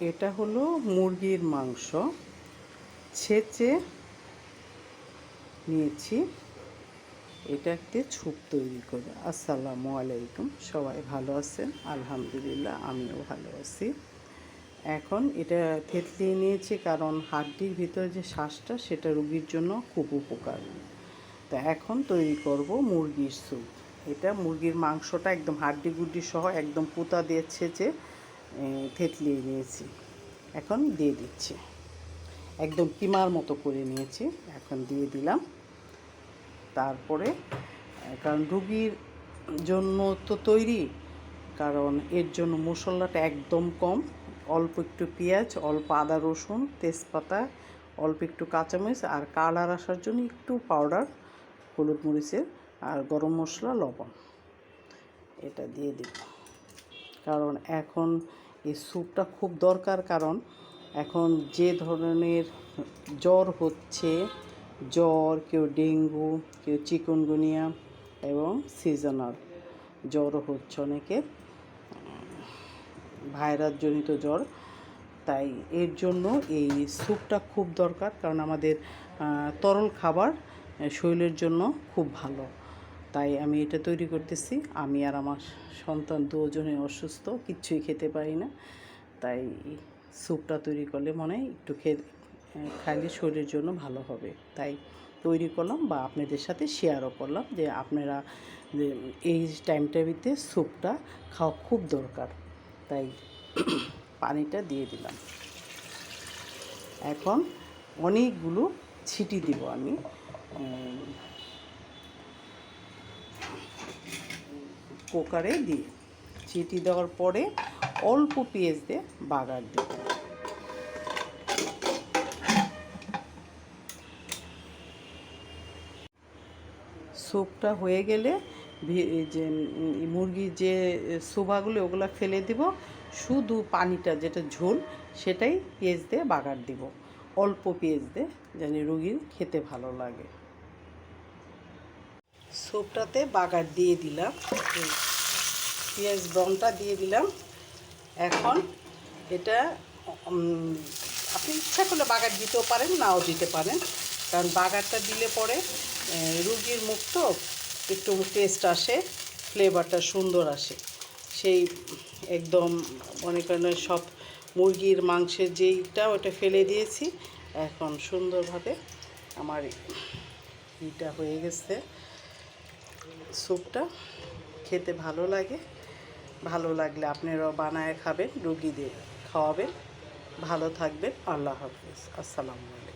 এটা হলো মুরগির মাংস। ছেঁচে নিয়েছি। এটা একটি ছুপ তৈরি করে। আসসালামু আলাইকুম। সবাই ভালো আছেন? আলহামদুলিল্লাহ, আমিও ভালো আছি। এখন এটা থেতলিয়ে নিয়েছি কারণ হাড্ডির ভিতরে যে শ্বাসটা, সেটা রুগীর জন্য খুব উপকার। তা এখন তৈরি করব মুরগির স্যুপ। এটা মুরগির মাংসটা একদম হাড্ডি গুড্ডি সহ একদম পুতা দিয়ে ছেঁচে থেতলিয়ে নিয়েছি। এখন দিয়ে দিচ্ছি। একদম কিমার মতো করে নিয়েছি। এখন দিয়ে দিলাম। তারপরে, কারণ রুগীর জন্য তো তৈরি, কারণ এর জন্য মশলাটা একদম কম। অল্প একটু পেঁয়াজ, অল্প আদা রসুন, তেজপাতা, অল্প একটু কাঁচামরিচ আর কালার আসার জন্য একটু পাউডার, হলুদ মরিচের আর গরম মশলা, লবণ। এটা দিয়ে দিব কারণ এখন এই স্যুপটা খুব দরকার কারণ এখন যে ধরনের জ্বর হচ্ছে, জ্বর, কেউ ডেঙ্গু, কেউ চিকুনগুনিয়া এবং সিজনাল জ্বরও হচ্ছে অনেকের ভাইরাসজনিত জ্বর। তাই এর জন্য এই স্যুপটা খুব দরকার কারণ আমাদের তরল খাবার শরীরের জন্য খুব ভালো। তাই আমি এটা তৈরি করতেছি। আমি আর আমার সন্তান দুজনে অসুস্থ, কিচ্ছুই খেতে পারি না। তাই স্যুপটা তৈরি করলে মনে হয় একটু খেয়ে খাইলে শরীরের জন্য ভালো হবে। তাই তৈরি করলাম বা আপনাদের সাথে শেয়ারও করলাম যে আপনারা এই টাইমটাবিতে স্যুপটা খাওয়া খুব দরকার। তাই পানিটা দিয়ে দিলাম। এখন অনেকগুলো ছিটি দিব আমি। কুকারে দিয়ে চিটি দেওয়ার পরে অল্প পেঁয়াজ দিয়ে বাগার দিব স্যুপটা হয়ে গেলে যে মুরগির যে সুবাগুলো ওগুলো ফেলে দিব। শুধু পানিটা, যেটা ঝোল, সেটাই পেঁয়াজ দিয়ে বাগার দিব। অল্প পেঁয়াজ দিয়ে যেন রুগীর খেতে ভালো লাগে। স্যুপটাতে বাগার দিয়ে দিলাম। পেঁয়াজ ব্রাউনটা দিয়ে দিলাম। এখন এটা আপনি ইচ্ছা করলে বাগার দিতেও পারেন, নাও দিতে পারেন। কারণ বাগারটা দিলে পরে রুগীর মুখ তো একটু টেস্ট আসে ফ্লেভারটা সুন্দর আসে। সেই একদম মনে করেন সব মুরগির মাংসের যেইটা ওটা ফেলে দিয়েছি, এখন সুন্দরভাবে আমার এটা হয়ে গেছে। স্যুপটা খেতে ভালো লাগে। ভালো লাগলে আপনারাও বানায় খাবেন রুগীদের খাওয়াবেন। ভালো থাকবেন আল্লাহ হাফিজ। আসসালামু আলাইকুম।